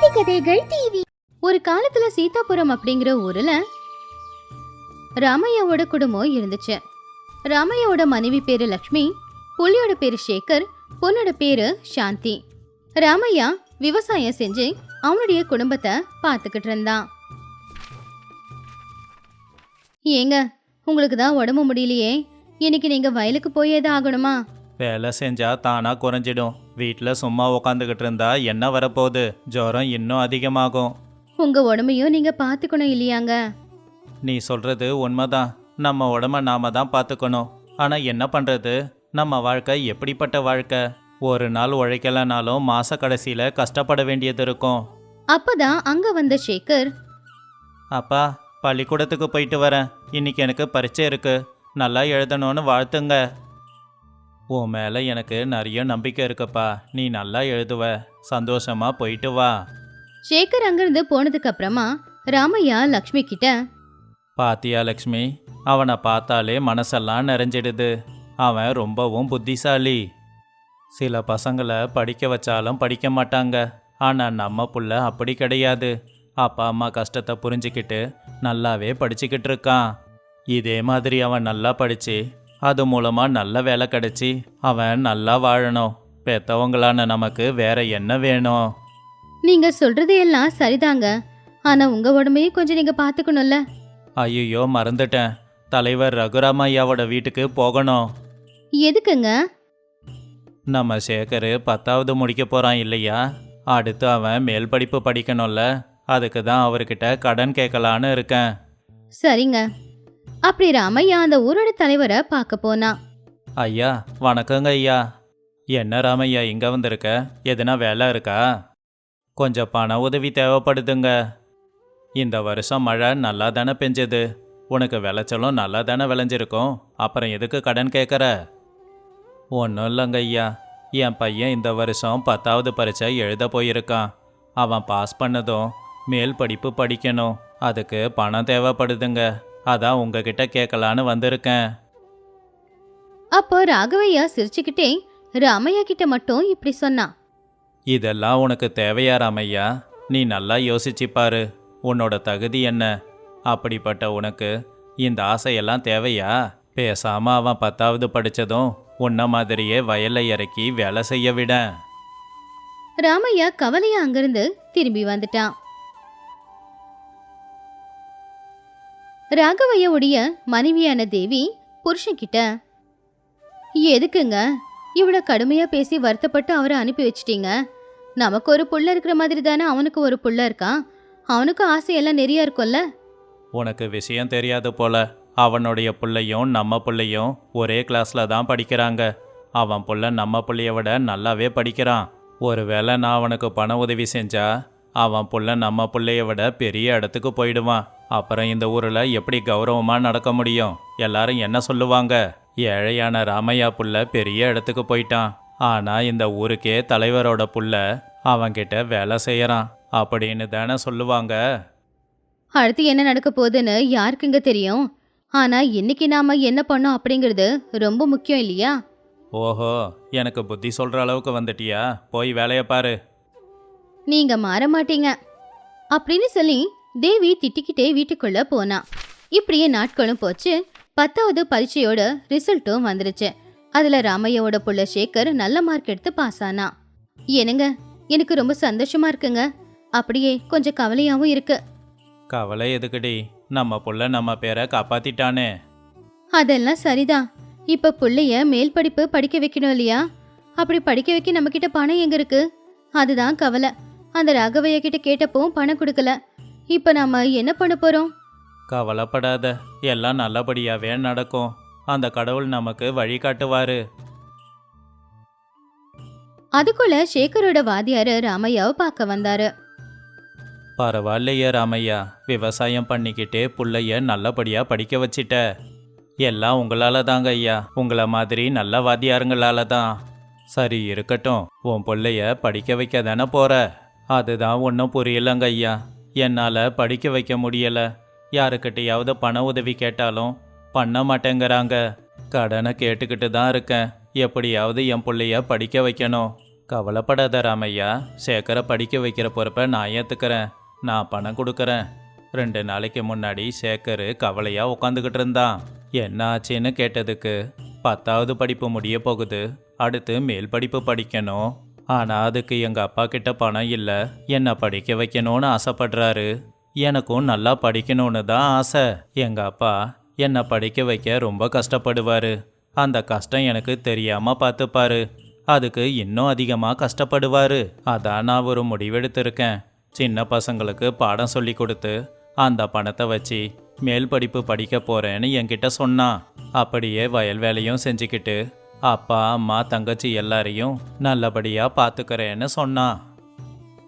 நீதி கதைகள் டிவி ஒரு காலத்துல சீதாபுரம் அப்படிங்கிற ஊர்ல ராமையாவோட குடும்பம் இருந்துச்சு. ராமையாவோட மனைவி பேரு லக்ஷ்மி புள்ளியோட பேரு சேகர் பொண்ணோட பேரு சாந்தி. ராமையா விவசாயம் செஞ்சு அவனுடைய குடும்பத்தை பார்த்துக்கிட்டு இருந்தான் ஏங்க உங்களுக்கு தான் உடம்பு முடியலையே. இன்னைக்கு நீங்க வயலுக்கு போயேதான் ஆகணுமா? வேலை செஞ்சா தானா குறைஞ்சிடும். வீட்டில் சும்மா உக்காந்துக்கிட்டு இருந்தா என்ன வரப்போகுது? ஜுரம் இன்னும் அதிகமாகும். உங்க உடம்பையும் நீங்க பார்த்துக்கணும் இல்லையாங்க? நீ சொல்றது உண்மைதான். நம்ம உடம்ப நாம தான் பார்த்துக்கணும் ஆனால் என்ன பண்ணுறது நம்ம வாழ்க்கை எப்படிப்பட்ட வாழ்க்கை? ஒரு நாள் உழைக்கலனாலும் மாச கடைசியில் கஷ்டப்பட வேண்டியது இருக்கும். அப்பதான் அங்க வந்த சேகர் அப்பா பள்ளிக்கூடத்துக்கு போயிட்டு வரேன். இன்னைக்கு எனக்கு பரீட்சை இருக்கு. நல்லா எழுதணும்னு வாழ்த்துங்க. உன் மேலே எனக்கு நிறைய நம்பிக்கை இருக்குப்பா. நீ நல்லா எழுதுவ. சந்தோஷமா போயிட்டு வா. சேகர் அங்கிருந்து போனதுக்கு அப்புறமா ராமையா லக்ஷ்மி கிட்ட பாத்தியா லக்ஷ்மி அவனை பார்த்தாலே மனசெல்லாம் நிறைஞ்சிடுது. அவன் ரொம்பவும் புத்திசாலி. சில பசங்களை படிக்க வச்சாலும் படிக்க மாட்டாங்க. ஆனால் நம்ம புள்ள அப்படி கிடையாது. அப்பா அம்மா கஷ்டத்தை புரிஞ்சுக்கிட்டு நல்லாவே படிச்சுக்கிட்டு இருக்கான். இதே மாதிரி அவன் நல்லா படிச்சு அது மூலமாக நல்ல வேலை கிடைச்சி அவன் நல்லா வாழணும். பெத்தவங்களான நமக்கு வேற என்ன வேணும்? நீங்க சொல்றது எல்லாம் சரிதாங்க. ஆனா உங்க உடம்பையும் கொஞ்சம் நீங்க பாத்துக்கணும்ல. ஐயோ மறந்துட்டேன். தலைவர் ரகுராமையாவோட வீட்டுக்கு போகணும். எதுக்குங்க? நம்ம சேகர் பத்தாவது முடிக்க போகிறான் இல்லையா? அடுத்து அவன் மேல் படிப்பு படிக்கணும்ல. அதுக்கு தான் அவர்கிட்ட கடன் கேட்கலான்னு இருக்கேன். சரிங்க. அப்படி ராமையா அந்த ஊரோட தலைவரை பார்க்க போனான் ஐயா வணக்கங்க ஐயா. என்ன ராமையா இங்கே வந்திருக்க? எதுனா வேலை இருக்கா? கொஞ்சம் பண உதவி தேவைப்படுதுங்க. இந்த வருஷம் மழை நல்லா தானே பெஞ்சது. உனக்கு விளைச்சலும் நல்லா தானே விளைஞ்சிருக்கும். அப்புறம் எதுக்கு கடன் கேட்குற ஒன்றும் இல்லைங்க ஐயா. என் பையன் இந்த வருஷம் பத்தாவது பரீட்சை எழுத போயிருக்கான். அவன் பாஸ் பண்ணதும் மேல் படிப்பு படிக்கணும். அதுக்கு பணம் தேவைப்படுதுங்க. அதான் உங்ககிட்ட கேட்கலான்னு வந்திருக்கேன். அப்போ ராகவையா சிரிச்சுக்கிட்டே ராமையா கிட்ட மட்டும் இப்படி சொன்னான் இதெல்லாம் உனக்கு தேவையா ராமையா? நீ நல்லா யோசிச்சு பாரு. உன்னோட தகுதி என்ன? அப்படிப்பட்ட உனக்கு இந்த ஆசையெல்லாம் தேவையா? பேசாம அவன் பத்தாவது படிச்சதும் உன்ன மாதிரியே வயல்ல இறக்கி வேலை செய்ய விட. ராமையா கவலையா அங்கிருந்து திரும்பி வந்துட்டான். ராகவையோடைய மனைவியான தேவி புருஷன்கிட்ட எதுக்குங்க? இவ்வளோ கடுமையாக பேசி வருத்தப்பட்டு அவரை அனுப்பி வச்சிட்டீங்க. நமக்கு ஒரு புள்ள இருக்கிற மாதிரி தானே அவனுக்கு ஒரு புள்ள இருக்கான் அவனுக்கும் ஆசையெல்லாம் நிறைய இருக்கும்ல? உனக்கு விஷயம் தெரியாது போல. அவனுடைய பிள்ளையும் நம்ம பிள்ளையும் ஒரே கிளாஸில் தான் படிக்கிறாங்க. அவன் புள்ள நம்ம பிள்ளைய விட நல்லாவே படிக்கிறான். ஒருவேளை நான் அவனுக்கு பண உதவி செஞ்சா அவன் புள்ள நம்ம பிள்ளைய விட பெரிய இடத்துக்கு போயிடுவான். அப்புறம் இந்த ஊரில் எப்படி கௌரவமா நடக்க முடியும்? எல்லாரும் என்ன சொல்லுவாங்க? ஏழையான ராமையா புள்ள பெரிய இடத்துக்கு போயிட்டான். ஆனா இந்த ஊருக்கே தலைவரோட புள்ள அவன்கிட்ட வேலை செய்யறான். அப்படின்னு தானே சொல்லுவாங்க. அடுத்து என்ன நடக்க போகுதுன்னு யாருக்குங்க தெரியும்? ஆனா இன்னைக்கு நாம என்ன பண்ணோம் அப்படிங்கிறது ரொம்ப முக்கியம் இல்லையா? ஓஹோ எனக்கு புத்தி சொல்ற அளவுக்கு வந்துட்டியா? போய் வேலையை பாரு. நீங்க மாற மாட்டீங்க. அப்படின்னு சொல்லி தேவி திட்டிக்கிட்டே வீட்டுக்குள்ள போனா. இப்படியே நாட்களும் போச்சு. பத்தாவது பரீட்சையோட ரிசல்ட்டும் வந்துருச்சு. அதுல ராமையாவோட புள்ள சேகர் நல்ல மார்க் எடுத்து பாஸ் ஆனா. என்னங்க எனக்கு ரொம்ப சந்தோஷமா இருக்குங்க. அப்படியே கொஞ்சம் கவலையாவும் இருக்கு. கவலை எதுக்குடி? நம்ம புள்ள நம்ம பேரை காப்பாத்திட்டானே. அதெல்லாம் சரிதான். இப்ப புள்ளைய மேல் படிப்பு படிக்க வைக்கணும் இல்லையா? அப்படி படிக்க வைக்க நம்ம கிட்ட பணம் எங்க இருக்கு? அதுதான் கவலை. அந்த ராகவைய கிட்ட கேட்டப்பவும் பணம் கொடுக்கல. இப்ப நாம என்ன பண்ண போறோம்? கவலைப்படாத. எல்லாம் நல்லபடியாவே நடக்கும். அந்த கடவுள் நமக்கு வழி காட்டுவாரு. அதுக்குள்ள சேகரோட வாத்தியாரு ராமையாவை பார்க்க வந்தாரு. பரவாயில்லையே ராமையா. விவசாயம் பண்ணிக்கிட்டே புள்ளைய நல்லபடியா படிக்க வச்சிட்ட. எல்லாம் உங்களால தாங்க ஐயா. உங்கள மாதிரி நல்ல வாத்தியாருங்களால தான். சரி இருக்கட்டும். உன் புள்ளைய படிக்க வைக்க தானே போற. அதுதான் ஒன்றும் புரியலங்க ஐயா. என்னால் படிக்க வைக்க முடியலை. யாருக்கிட்டையாவது பண உதவி கேட்டாலும் பண்ண மாட்டேங்கிறாங்க. கடனை கேட்டுக்கிட்டு தான் இருக்கேன். எப்படியாவது என் பிள்ளைய படிக்க வைக்கணும். கவலைப்படாத ராமையா சேகரை படிக்க வைக்கிற பொறுப்பை நான் ஏற்றுக்கிறேன் நான் பணம் கொடுக்குறேன். ரெண்டு நாளைக்கு முன்னாடி சேகர் கவலையாக உட்காந்துக்கிட்டு இருந்தான். என்ன ஆச்சுன்னு கேட்டதுக்கு பத்தாவது படிப்பு முடிய போகுது. அடுத்து மேல் படிப்பு படிக்கணும். ஆனால் அதுக்கு எங்கள் அப்பா கிட்ட பணம் இல்லை. என்னை படிக்க வைக்கணும்னு ஆசைப்படுறாரு. எனக்கும் நல்லா படிக்கணும்னு தான் ஆசை. எங்கள் அப்பா என்னை படிக்க வைக்க ரொம்ப கஷ்டப்படுவார். அந்த கஷ்டம் எனக்கு தெரியாமல் பார்த்துப்பாரு அதுக்கு இன்னும் அதிகமாக கஷ்டப்படுவார். அதான் நான் ஒரு முடிவெடுத்திருக்கேன். சின்ன பசங்களுக்கு பாடம் சொல்லி கொடுத்து அந்த பணத்தை வச்சு மேல் படிப்பு படிக்க போகிறேன்னு என்கிட்ட சொன்னான். அப்படியே வயல் வேலையும் செஞ்சுக்கிட்டு அப்பா அம்மா தங்கச்சி எல்லாரையும் நல்லபடியாக பார்த்துக்கிறேன்னு சொன்னான்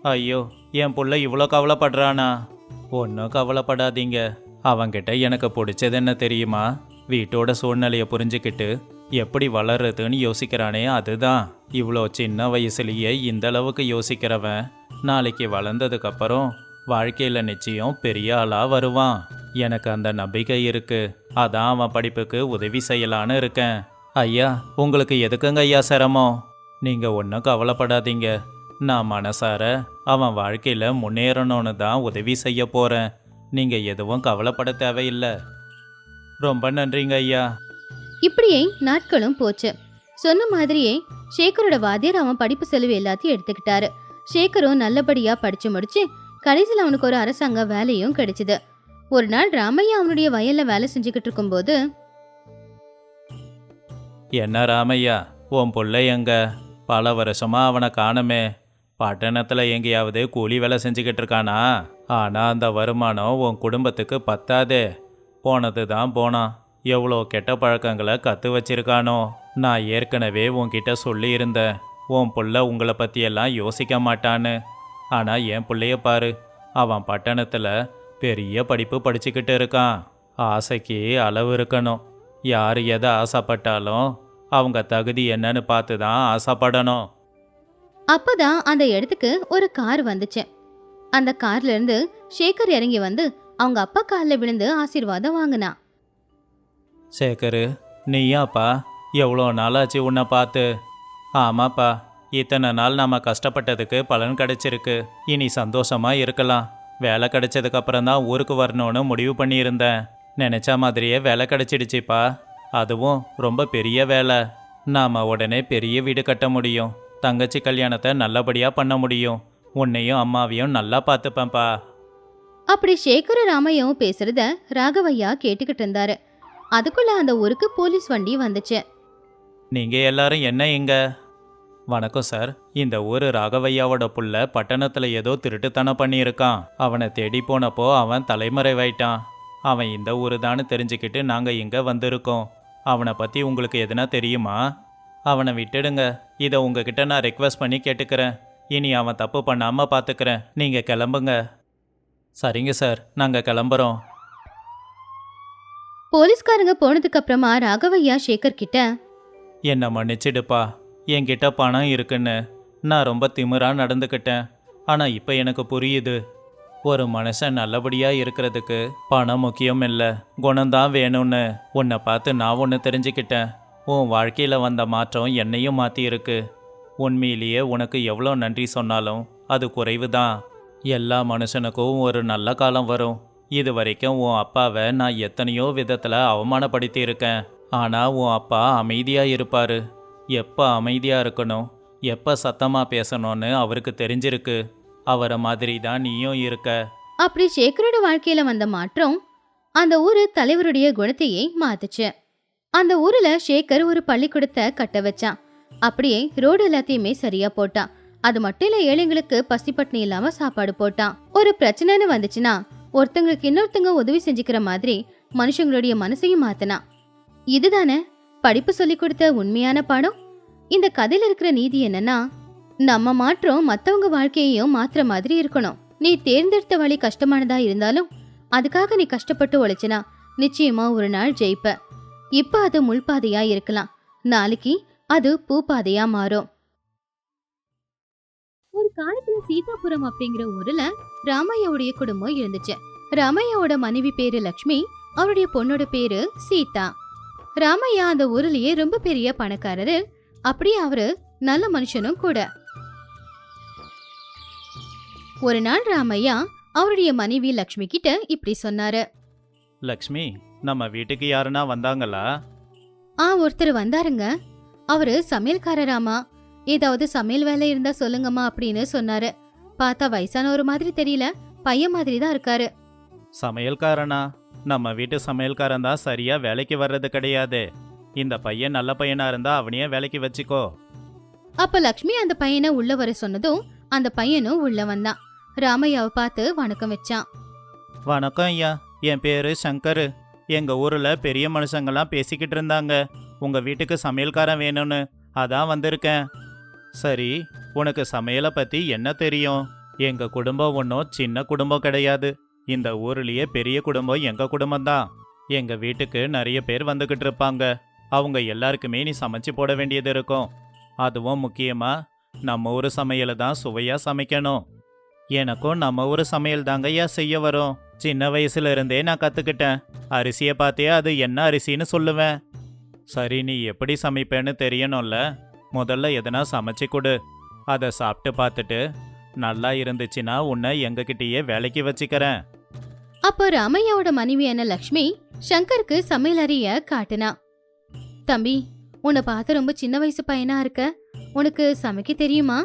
ஐயோ என் புள்ள இவ்வளோ கவலைப்படுறானா? ஒன்றும் கவலைப்படாதீங்க. அவங்கிட்ட எனக்கு பிடிச்சது என்ன தெரியுமா? வீட்டோட சூழ்நிலையை புரிஞ்சுக்கிட்டு எப்படி வளர்றதுன்னு யோசிக்கிறானே அதுதான். இவ்வளோ சின்ன வயசுலேயே இந்த அளவுக்கு யோசிக்கிறவன். நாளைக்கு வளர்ந்ததுக்கப்புறம் வாழ்க்கையில் நிச்சயம் பெரிய ஆளாக வருவான். எனக்கு அந்த நம்பிக்கை இருக்கு. அதான் அவன் படிப்புக்கு உதவி செய்யலான்னு இருக்கேன். ஐயா உங்களுக்கு எதுக்குங்க ஐயா சிரமம்? நீங்கள் ஒன்றும் கவலைப்படாதீங்க. நான் மனசார அவன் வாழ்க்கையில் முன்னேறணும்னு தான் உதவி செய்ய போகிறேன் நீங்கள் எதுவும் கவலைப்பட தேவையில்லை. ரொம்ப நன்றிங்க ஐயா. இப்படியே நாட்களும் போச்சு. சொன்ன மாதிரியே சேகரோட வாத்தியார் அவன் படிப்பு செலவு எல்லாத்தையும் எடுத்துக்கிட்டாரு. சேகரும் நல்லபடியா படிச்சு முடிச்சு கடைசியில் அவனுக்கு ஒரு அரசாங்க வேலையும் கிடைச்சது. ஒரு நாள் ராமையா அவனுடைய வயல்ல வேலை செஞ்சுக்கிட்டு இருக்கும்போது என்ன ராமையா உன் பிள்ளை எங்க? பல வருஷமா அவனை காணமே. பட்டணத்தில் எங்கேயாவது கூலி வேலை செஞ்சுக்கிட்டு இருக்கானா? ஆனால் அந்த வருமானம் உன் குடும்பத்துக்கு பத்தாதே. போனது தான் போனான். எவ்வளோ கெட்ட பழக்கங்களை கற்று வச்சிருக்கானோ? நான் ஏற்கனவே உன்கிட்ட சொல்லியிருந்தேன் உன் புள்ள உங்களை பற்றியெல்லாம் யோசிக்க மாட்டான்னு. ஆனால் என் பிள்ளைய பாரு. அவன் பட்டணத்தில் பெரிய படிப்பு படிச்சுக்கிட்டு இருக்கான். ஆசைக்கு அளவு இருக்கணும். யார் எதை ஆசைப்பட்டாலும் அவங்க தகுதி என்னன்னு பார்த்து தான் ஆசைப்படணும். அப்பதான் அந்த இடத்துக்கு ஒரு கார் வந்துச்சு. அந்த கார்ல இருந்து சேகர் இறங்கி வந்து அவங்க அப்பா காலில் விழுந்து ஆசீர்வாதம் வாங்கினான் சேகரு நீயாப்பா எவ்வளோ நாளாச்சு உன்னை பார்த்து. ஆமாப்பா இத்தனை நாள் நாம கஷ்டப்பட்டதுக்கு பலன் கிடைச்சிருக்கு. இனி சந்தோஷமா இருக்கலாம். வேலை கிடைச்சதுக்கு அப்புறம் தான் ஊருக்கு வரணும்னு முடிவு பண்ணியிருந்தேன். நினைச்ச மாதிரியே வேலை கிடைச்சிடுச்சுப்பா. அதுவும் ரொம்ப பெரிய வேலை. நாம உடனே பெரிய வீடு கட்ட முடியும். தங்கச்சி கல்யாணத்தை நல்லபடியா பண்ண முடியும். உன்னையும் அம்மாவையும் நல்லா பார்த்துப்பேன்ப்பா. அப்படி சேகர ராமையாவும் பேசுறத ராகவையா கேட்டுக்கிட்டு இருந்தாரு. அதுக்குள்ள அந்த ஊருக்கு போலீஸ் வண்டி வந்துச்சு. நீங்க எல்லாரும் என்ன இங்க? வணக்கம் சார். இந்த ஊர் ராகவையாவோட புள்ள பட்டணத்துல ஏதோ திருட்டுத்தனம் பண்ணியிருக்கான். அவனை தேடி போனப்போ அவன் தலைமறைவாயிட்டான். அவன் இந்த ஊரு தான்னு தெரிஞ்சுக்கிட்டு நாங்க இங்க வந்திருக்கோம். அவனை பத்தி உங்களுக்கு எதுனா தெரியுமா? அவனை விட்டுடுங்க. இதை உங்ககிட்ட நான் ரெக்வஸ்ட் பண்ணி கேட்டுக்கிறேன். இனி அவன் தப்பு பண்ணாம பாத்துக்கிறேன். நீங்க கிளம்புங்க. சரிங்க சார் நாங்க கிளம்புறோம். போலீஸ்காரங்க போனதுக்கு அப்புறமா ராகவையா சேகர் கிட்ட என்னை மன்னிச்சிடுப்பா. என்கிட்ட பணம் இருக்குன்னு. நான் ரொம்ப திமிரா நடந்துக்கிட்டேன் ஆனால் இப்போ எனக்கு புரியுது. ஒரு மனுஷன் நல்லபடியாக இருக்கிறதுக்கு பணம் முக்கியம் இல்லை. குணம்தான் வேணும்னு. உன்னை பார்த்து நான் ஒன்று தெரிஞ்சுக்கிட்டேன். உன் வாழ்க்கையில் வந்த மாற்றம் என்னையும் மாற்றியிருக்கு உண்மையிலேயே உனக்கு எவ்வளோ நன்றி சொன்னாலும் அது குறைவு தான் எல்லா மனுஷனுக்கும் ஒரு நல்ல காலம் வரும். இது வரைக்கும் உன் அப்பாவை நான் எத்தனையோ விதத்தில் அவமானப்படுத்தி இருக்கேன் ஆனால் உன் அப்பா அமைதியாக இருப்பார். எப்போ அமைதியாக இருக்கணும்? எப்போ சத்தமாக பேசணும்னு அவருக்கு தெரிஞ்சிருக்கு. அவரை மாதிரி தான் நீயும் இருக்க. அப்படி சேகரோட வாழ்க்கையில வந்த மாற்றம் அந்த ஊரு தலைவருடைய குணத்தையே மாத்துச்சு. அந்த ஊர்ல சேகர் ஒரு பள்ளிக்கூடத்தை கட்ட வச்சான். அப்படியே ரோடு எல்லாத்தையுமே சரியா போட்டான். அது மட்டும் இல்ல ஏழைங்களுக்கு பசி பட்டினி இல்லாம சாப்பாடு போட்டான். ஒரு பிரச்சனைன்னு வந்துச்சுன்னா ஒருத்தங்களுக்கு இன்னொருத்தங்க உதவி செஞ்சுக்கிற மாதிரி மனுஷங்களுடைய மனசையும் மாத்தினான். இதுதானே? படிப்பு சொல்லி கொடுத்த உண்மையான பாடம்? இந்த கதையில இருக்கிற நீதி என்னன்னா நம்ம மாற்றம் மத்தவங்க வாழ்க்கையையும் மாத்துற மாதிரி இருக்கணும். நீ தேர்ந்தெடுத்த வழி கஷ்டமானதா இருந்தாலும் அதுக்காக நீ கஷ்டப்பட்டு உழைச்சினா நிச்சயமா ஒரு நாள் ஜெயிப்ப. இப்ப அது முள்பாதையா இருக்கலாம். நாளைக்கு அது பூப்பாதையா மாறும். ஒரு காலத்துல சீதாபுரம் அப்படிங்கிற ஊர்ல ராமையாவுடைய குடும்பம் இருந்துச்சு. ராமையாவோட மனைவி பேரு லக்ஷ்மி அவருடைய பொண்ணோட பேரு சீதா. ராமையா அந்த ஊர்லயே ரொம்ப பெரிய பணக்காரரு. அப்படியே அவரு நல்ல மனுஷனும் கூட. ஒரு நாள் ராமையா அவருடைய மனைவி லக்ஷ்மி கிட்ட இப்படி சொன்னாரு. லக்ஷ்மி நம்ம வீட்டுக்கு யாருன்னா வந்தாங்களா? ஆ ஒருத்தர் வந்தாருங்க. அவரு சமையல்காரராமா ஏதாவது சமையல் வேலை இருந்தா சொல்லுங்கம்மா அப்படின்னு சொன்னாரு. பார்த்தா வயசான ஒரு மாதிரி தெரியல பையன் மாதிரி தான் இருக்காரு. சமையல்காரனா? நம்ம வீட்டு சமையல்காரன் தான் சரியா வேலைக்கு வர்றது கிடையாது. இந்த பையன் நல்ல பையனா இருந்தா அவனையே வேலைக்கு வச்சுக்கோ. அப்ப லக்ஷ்மி அந்த பையனை உள்ள வர சொன்னதும் அந்த பையனும் உள்ள வந்தான். ராமையாவை பார்த்து வணக்கம் வச்சான். வணக்கம் ஐயா. என் பேரு சங்கர். எங்க ஊர்ல பெரிய மனுஷங்கெல்லாம் பேசிக்கிட்டு இருந்தாங்க. உங்க வீட்டுக்கு சமையல்காரன் வேணும்னு. அதான் வந்திருக்கேன். சரி உனக்கு சமையலை பத்தி என்ன தெரியும்? எங்க குடும்பம் ஒன்றும் சின்ன குடும்பம் கிடையாது. இந்த ஊர்லயே பெரிய குடும்பம் எங்க குடும்பம்தான். எங்க வீட்டுக்கு நிறைய பேர் வந்துகிட்டு இருப்பாங்க. அவங்க எல்லாருக்குமே நீ சமைச்சு போட வேண்டியது இருக்கும். அதுவும் முக்கியமா நம்ம ஊர் சமையலை தான் சுவையா சமைக்கணும். எனக்கும் நம்ம ஊர் சமையல் தாங்கய்யா செய்ய வரும். சின்ன வயசுல இருந்தே நான் கத்துக்கிட்டேன். அரிசியை பார்த்தே அது என்ன அரிசின்னு சொல்லுவேன். சரி நீ எப்படி சமைப்பேன்னு தெரியணும்ல? முதல்ல எதனா சமைச்சு கொடு. அதை சாப்பிட்டு பார்த்துட்டு நல்லா இருந்துச்சுன்னா உன்னை எங்ககிட்டயே வேலைக்கு வச்சுக்கிறேன். அப்போ ராமையாவோட மனைவியான லக்ஷ்மி சங்கருக்கு சமையல் அறைய காட்டுனா. தம்பி உன்னை பார்த்து ரொம்ப சின்ன வயசு பையனா இருக்க? உனக்கு சமைக்க தெரியுமா?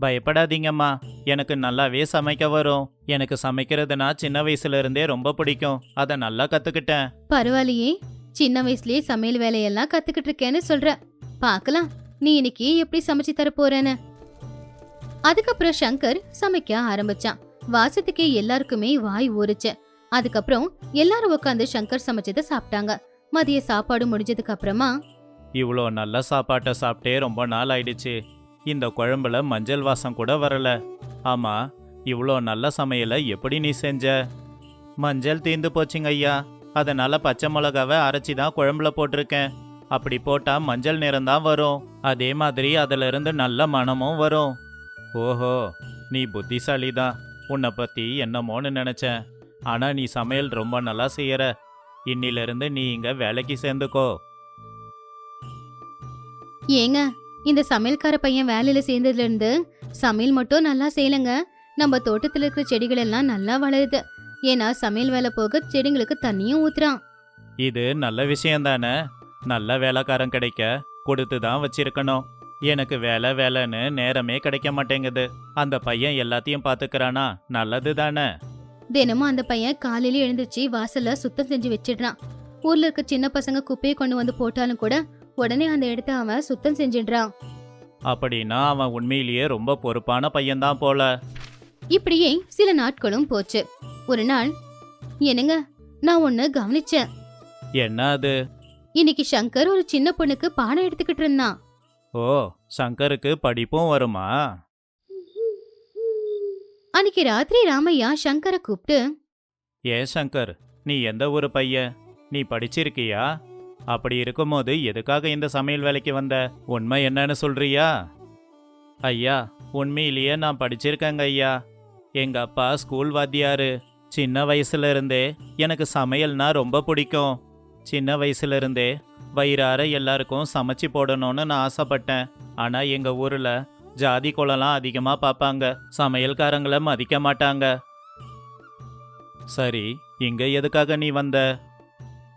பயப்படாதீங்கம்மா. எனக்கு நல்லாவே சமைக்க வரும். எனக்கு சமைக்கிறதுனா சின்ன வயசுல இருந்தே ரொம்ப பிடிக்கும். அதை நல்லா கத்துக்கிட்டேன். பரவாயில்லையே. சின்ன வயசுலயே சமையல் வேலையெல்லாம் கத்துக்கிட்டு இருக்கேன்னு சொல்ற. பார்க்கலாம் நீ இன்னைக்கு எப்படி சமைச்சு தர போறேன்னு? அதுக்கப்புறம் சங்கர் சமைக்க ஆரம்பிச்சான். வாசத்துக்கே எல்லாருக்குமே வாய் ஊறுச்சு. அதுக்கப்புறம் எல்லாரும் உட்காந்து சங்கர் சமைச்சதை சாப்பிட்டாங்க. மதிய சாப்பாடு முடிஞ்சதுக்கு அப்புறமா இவ்வளோ நல்ல சாப்பாட்டை சாப்பிட்டே ரொம்ப நாள் ஆயிடுச்சு. இந்த குழம்புல மஞ்சள் வாசம் கூட வரல. ஆமா இவ்வளோ நல்ல சமையலை எப்படி நீ செஞ்ச? மஞ்சள் தீந்து போச்சுங்க ஐயா. அதனால பச்சை மிளகாவை அரைச்சி தான் குழம்புல போட்டிருக்கேன். அப்படி போட்டா மஞ்சள் நிறம் தான் வரும். அதே மாதிரி அதுல இருந்து நல்ல மணமும் வரும். ஓஹோ நீ புத்திசாலி தான் உன்னை பத்தி என்னமோன்னு நினைச்சேன். ஆனா நீ சமையல் ரொம்ப நல்லா செய்யற. இன்னிலிருந்து நீ இங்க வேலைக்கு சேர்ந்துக்கோ. ஏங்க இந்த சமையல்கார பையன் வேலையில சேர்ந்ததுல இருந்து சமையல் மட்டும் நல்லா செய்யலங்க. நம்ம தோட்டத்துல இருக்கிற செடிகள் எல்லாம் நல்லா வளருது. ஏன்னா சமையல் வேலை போக செடிங்களுக்கு தண்ணியும் ஊத்துறான். இது நல்ல விஷயம் தானே? நல்ல வேலைக்காரன் கிடைக்க கொடுத்து தான் வச்சிருக்கணும். எனக்கு வேலை வேலைன்னு நேரமே கிடைக்க மாட்டேங்குது. அந்த பையன் எல்லாத்தையும் பார்த்துக்கறானா நல்லது தானே? தினமும் அந்த பையன் காலையில எழுந்திருச்சு வாசல்ல சுத்தம் செஞ்சு வச்சிடுறான். ஊர்ல இருக்க சின்ன பசங்க குப்பையை கொண்டு வந்து போட்டாலும் கூட உடனே அந்த இடத்த அவன் சுத்தம் செஞ்சிடுறான் அப்படின்னா அவன் உண்மையிலேயே ரொம்ப பொறுப்பான பையன்தான் போல. இப்படியே சில நாட்களும் போச்சு. ஒரு நாள் என்னங்க நான் ஒன்னு கவனிச்சேன். என்ன அது? இன்னைக்கு சங்கர் ஒரு சின்ன பொண்ணுக்கு பாடம் எடுத்துக்கிட்டு இருந்தான். ஓ சங்கருக்கு படிப்பும் வருமா? அன்னைக்கு ராத்திரி ராமையா சங்கரை கூப்பிட்டு ஏன் சங்கர்? நீ எந்த ஊர் பையன்? நீ படிச்சிருக்கியா? அப்படி இருக்கும்போது எதுக்காக இந்த சமையல் வேலைக்கு வந்த? உண்மை என்னன்னு சொல்றியா? ஐயா உண்மையிலேயே நான் படிச்சிருக்கேங்க ஐயா. எங்க அப்பா ஸ்கூல் வாத்தியாரு. சின்ன வயசுல இருந்தே எனக்கு சமையல்னா ரொம்ப பிடிக்கும். சின்ன வயசுல இருந்தே வயிறார எல்லாருக்கும் சமைச்சு போடணும்னு நான் ஆசைப்பட்டேன். ஆனா எங்க ஊர்ல ஜாதி குலம்லாம் அதிகமா பார்ப்பாங்க சமையல்காரங்களை மதிக்க மாட்டாங்க. சரி இங்க எதுக்காக நீ வந்த?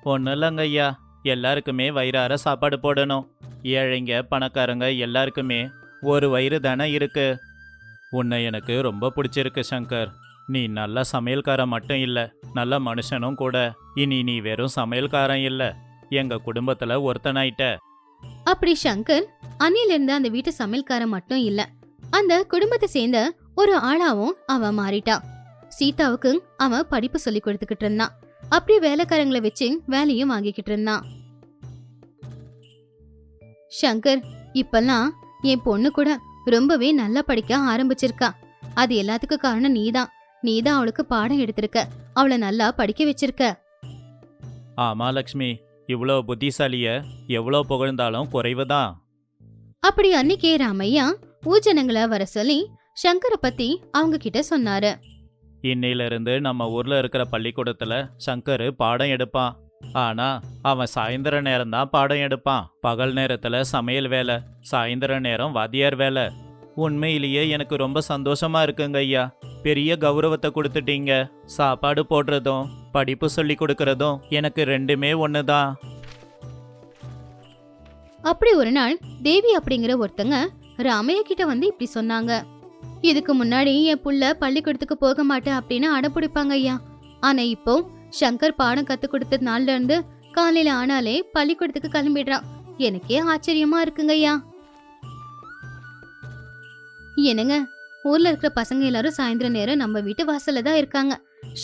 ஒன்றும் இல்லைங்க ஐயா. எல்லாருக்குமே வயிறார சாப்பாடு போடணும். ஏழைங்க பணக்காரங்க எல்லாருக்குமே ஒரு வயிறு தானே இருக்கு. உன்னை எனக்கு ரொம்ப பிடிச்சிருக்கு சங்கர். நீ நல்ல சமையல்காரன் மட்டும் இல்லை நல்ல மனுஷனும் கூட. இனி நீ வெறும் சமையல்காரன் இல்லை. எங்க குடும்பத்துல ஒருத்தனாயிட்ட. அப்படி சங்கர் அன்னில இருந்த அந்த வீட்டு சமையல்காரன் மட்டும் இல்ல. அந்த குடும்பத்தை சேர்ந்த ஒரு ஆளாவும் அவன் மாறிட்டான் சீதாவுக்கு அவன் படிப்பு சொல்லி கொடுத்துக்கிட்டு இருந்தான். அப்படி வேலைக்காரங்களை வச்சு வேலையும் வாங்கிக்கிட்டு இருந்தான். சங்கர் இப்பெல்லாம் என் பொண்ணு கூட ரொம்பவே நல்லா படிக்க ஆரம்பிச்சிருக்கா. அது எல்லாத்துக்கும் காரணம் நீதான். நீதான் அவளுக்கு பாடம் எடுத்திருக்க. அவளை நல்லா படிக்க வச்சிருக்க. ஆமா லக்ஷ்மி. இவ்வளோ புத்திசாலிய எவ்வளோ புகழ்ந்தாலும் குறைவுதான். அப்படி அன்னைக்கே ராமையா ஊஜனங்களை வர சொல்லி சங்கரை பத்தி அவங்க கிட்ட சொன்னாரு. இன்னையிலிருந்து நம்ம ஊர்ல இருக்கிற பள்ளிக்கூடத்துல சங்கர் பாடம் எடுப்பான். ஆனா அவன் சாயந்தர நேரம் தான் பாடம் எடுப்பான். பகல் நேரத்துல சமையல் வேலை சாயந்தர நேரம் வாத்தியார் வேலை. உண்மையிலேயே எனக்கு ரொம்ப சந்தோஷமா இருக்குங்க ஐயா. பெரிய கௌரவத்தை கொடுத்துட்டீங்க. சாப்பாடு போடுறதும் படிப்பு சொல்லி கொடுக்கறதும் எனக்கு ரெண்டுமே ஒன்று தான் அப்படி ஒரு நாள் தேவி அப்படிங்கிற ஒருத்தங்க ராமையா கிட்ட வந்து இப்படி சொன்னாங்க. இதுக்கு முன்னாடி என் புள்ள பள்ளிக்கூடத்துக்கு போக மாட்டேன் அப்படின்னு அடப்பிடிப்பாங்க ஐயா. ஆனா இப்போ சங்கர் பாடம் கத்து கொடுத்த நாள்ல இருந்து காலையில ஆனாலே பள்ளிக்கூடத்துக்கு கிளம்பிடுறான். எனக்கே ஆச்சரியமா இருக்குங்க ஐயா. என்னங்க ஊர்ல இருக்கிற பசங்க எல்லாரும் சாயந்தர நேரம் நம்ம வீட்டு வாசல்ல தான் இருக்காங்க.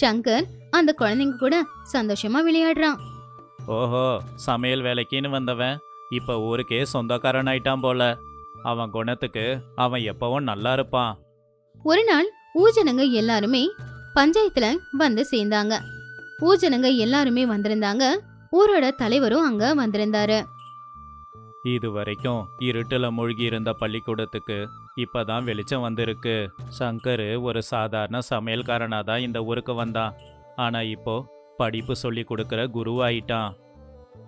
சங்கர் அந்த குழந்தைங்க கூட சந்தோஷமா விளையாடுறான். ஓஹோ சமையல் வேலைக்குன்னு வந்தவன். இப்போ ஊருக்கே சொந்தக்காரன் ஆயிட்டான் போல. அவன் குணத்துக்கு அவன் எப்பவும் நல்லா இருப்பான். ஒரு நாள் ஊஜனங்க எல்லாருமே பஞ்சாயத்துல வந்து சேர்ந்தாங்க. ஊஜனங்க எல்லாருமே வந்திருந்தாங்க. ஊரோட தலைவரும் அங்க வந்திருந்தாரு. இது வரைக்கும் இருட்டுல மூழ்கி இருந்த பள்ளிக்கூடத்துக்கு இப்பதான் வெளிச்சம் வந்திருக்கு. சங்கர் ஒரு சாதாரண சமையல்காரனா தான் இந்த ஊருக்கு வந்தான். ஆனா இப்போ படிப்பு சொல்லி கொடுக்கற குருவாயிட்டான்.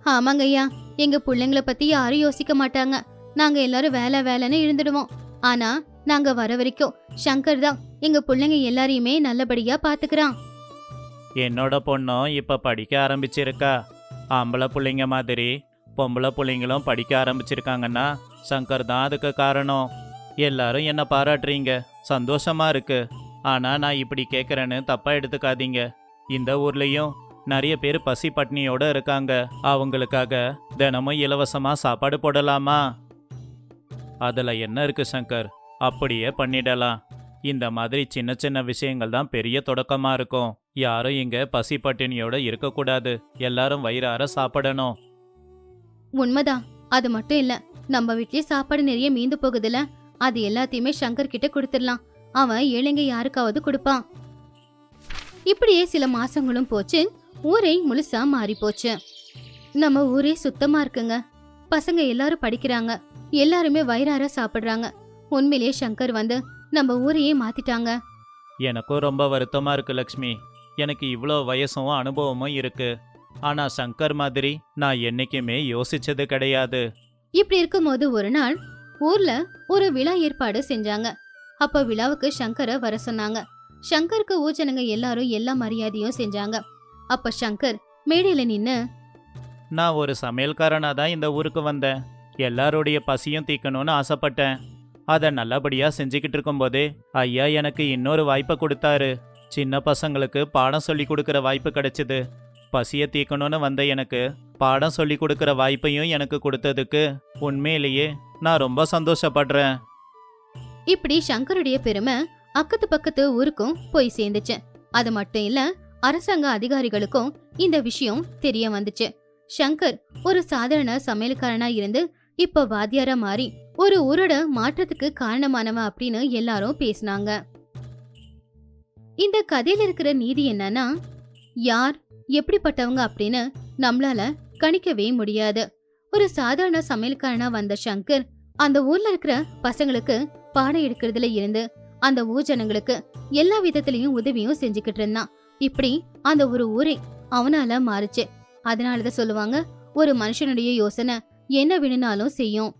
ஆமாங்க ஐயா எங்க பிள்ளைங்கள பத்தி யாரும் யோசிக்க மாட்டாங்க. நாங்க எல்லாரும் வேலை வேலைன்னு இருந்துடுவோம். ஆனா நாங்க வர வரைக்கும் சங்கர் தான் எங்க பிள்ளைங்க எல்லாரையுமே நல்லபடியா பாத்துக்கிறான். என்னோட பொண்ணும் இப்ப படிக்க ஆரம்பிச்சிருக்கா. ஆம்பளை பிள்ளைங்க மாதிரி பொம்பளை பிள்ளைங்களும் படிக்க ஆரம்பிச்சிருக்காங்கன்னா சங்கர் தான் அதுக்கு காரணம். எல்லாரும் என்ன பாராட்டுறீங்க. சந்தோஷமா இருக்கு. ஆனா நான் இப்படி கேட்குறேன்னு தப்பா எடுத்துக்காதீங்க. இந்த ஊர்லயும் நிறைய பேர் பசி பட்னியோட இருக்காங்க. அவங்களுக்காக தினமும் இலவசமா சாப்பாடு போடலாமா? அதுல என்ன இருக்கு சங்கர்? அப்படியே பண்ணிடலாம். இந்த மாதிரி சின்ன சின்ன விஷயங்கள் தான் பெரிய தொடக்கமா இருக்கும். யாரும் இங்க பசி பட்டினியோட இருக்கக்கூடாது. எல்லாரும் வயிறார சாப்பிடணும். உண்மைதான். அது மட்டும் இல்ல நம்ம வீட்லயே சாப்பாடு நிறைய மீந்து போகுதுல. அது எல்லாத்தையுமே சங்கர் கிட்ட கொடுத்துடலாம். அவன் ஏழைங்க யாருக்காவது கொடுப்பான். இப்படியே சில மாசங்களும் போச்சு. ஊரே முழுசா மாறி போச்சு. நம்ம ஊரே சுத்தமா இருக்குங்க. பசங்க எல்லாரும் படிக்கிறாங்க. எல்லாருமே வயிறார சாப்பிடுறாங்க. உண்மையிலேயே சங்கர் வந்து நம்ம ஊரையே மாத்திட்டாங்க. எனக்கும் ரொம்ப வருத்தமா இருக்கு லக்ஷ்மி. எனக்கு இவ்வளோ வயசும் அனுபவமும் இருக்கு. ஆனா சங்கர் மாதிரி நான் என்னைக்குமே யோசிச்சது கிடையாது. இப்படி இருக்கும்போது ஒரு நாள் ஊர்ல ஒரு விழா ஏற்பாடு செஞ்சாங்க. அப்ப விழாவுக்கு சங்கரை வர சொன்னாங்க. சங்கருக்கு ஊஜனங்க எல்லாரும் எல்லா மரியாதையும் செஞ்சாங்க. அப்ப சங்கர் மேடையில நின்னு நான் ஒரு சமையல்காரனா தான் இந்த ஊருக்கு வந்தேன். எல்லாருடைய பசியும் தீக்கணும்னு ஆசைப்பட்டேன். அதை நல்லபடியாக செஞ்சுக்கிட்டு இருக்கும்போதே ஐயா எனக்கு இன்னொரு வாய்ப்பை கொடுத்தாரு. சின்ன பசங்களுக்கு பாடம் சொல்லி கொடுக்குற வாய்ப்பு கிடைச்சிது. பசியை தீக்கணும்னு வந்த எனக்கு பாடம் சொல்லி கொடுக்குற வாய்ப்பையும் எனக்கு கொடுத்ததுக்கு உண்மையிலேயே நான் ரொம்ப சந்தோஷப்படுறேன். இப்படி சங்கருடைய பெருமை அக்கத்து பக்கத்து ஊருக்கும் போய் சேர்ந்துச்சு. அது மட்டும் இல்ல அரசாங்க அதிகாரிகளுக்கும் இந்த விஷயம் தெரிய வந்துச்சு. சங்கர் ஒரு சாதாரண சமையல்காரனா இருந்து இப்ப வாத்தியாரா மாறி ஒரு ஊரோட மாற்றத்துக்கு காரணமானவன் அப்படின்னு எல்லாரும் பேசினாங்க. இந்த கதையில இருக்கிற நீதி என்னன்னா யார் எப்படிப்பட்டவங்க அப்படின்னு நம்மளால கணிக்கவே முடியாது. ஒரு சாதாரண சமையல்காரனா வந்த சங்கர் அந்த ஊர்ல இருக்கிற பசங்களுக்கு பாடம் எடுக்கிறதுல இருந்து அந்த ஊர் ஜனங்களுக்கு எல்லா விதத்திலையும் உதவியும் செஞ்சுக்கிட்டு இருந்தான். இப்படி அந்த ஒரு ஊரே அவனால மாறுச்சு. அதனாலதான் சொல்லுவாங்க ஒரு மனுஷனுடைய யோசனை என்ன வேணும்னாலும் செய்யும்.